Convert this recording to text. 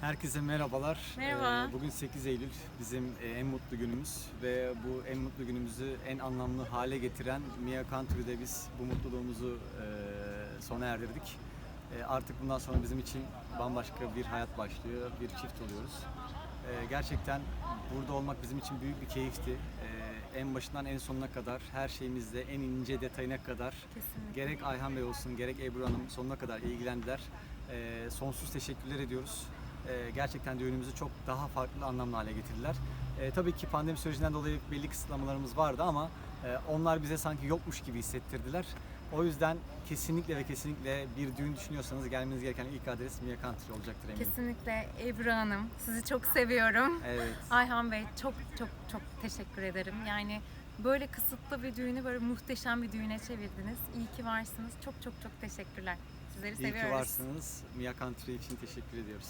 Herkese merhabalar. Merhaba. Ee, Bugün 8 Eylül bizim e, en mutlu günümüz ve bu en mutlu günümüzü en anlamlı hale getiren Mia Country'de biz bu mutluluğumuzu e, sona erdirdik. E, Artık bundan sonra bizim için bambaşka bir hayat başlıyor, bir çift oluyoruz. Gerçekten burada olmak bizim için büyük bir keyifti. En başından en sonuna kadar, her şeyimizde en ince detayına kadar Kesinlikle. Gerek Ayhan Bey olsun, gerek Ebru Hanım sonuna kadar ilgilendiler. Sonsuz teşekkürler ediyoruz. Ee, gerçekten düğünümüzü çok daha farklı anlamlı hale getirdiler. Ee, tabii ki pandemi sürecinden dolayı belli kısıtlamalarımız vardı ama e, onlar bize sanki yokmuş gibi hissettirdiler. O yüzden kesinlikle ve kesinlikle bir düğün düşünüyorsanız gelmeniz gereken ilk adres Mia Country olacaktır eminim. Kesinlikle Ebru Hanım. Sizi çok seviyorum. Evet. Ayhan Bey çok çok çok teşekkür ederim. Yani böyle kısıtlı bir düğünü böyle muhteşem bir düğüne çevirdiniz. İyi ki varsınız. Çok çok çok teşekkürler. Sizleri İyi seviyoruz. ki varsınız. Mia Country için teşekkür ediyoruz.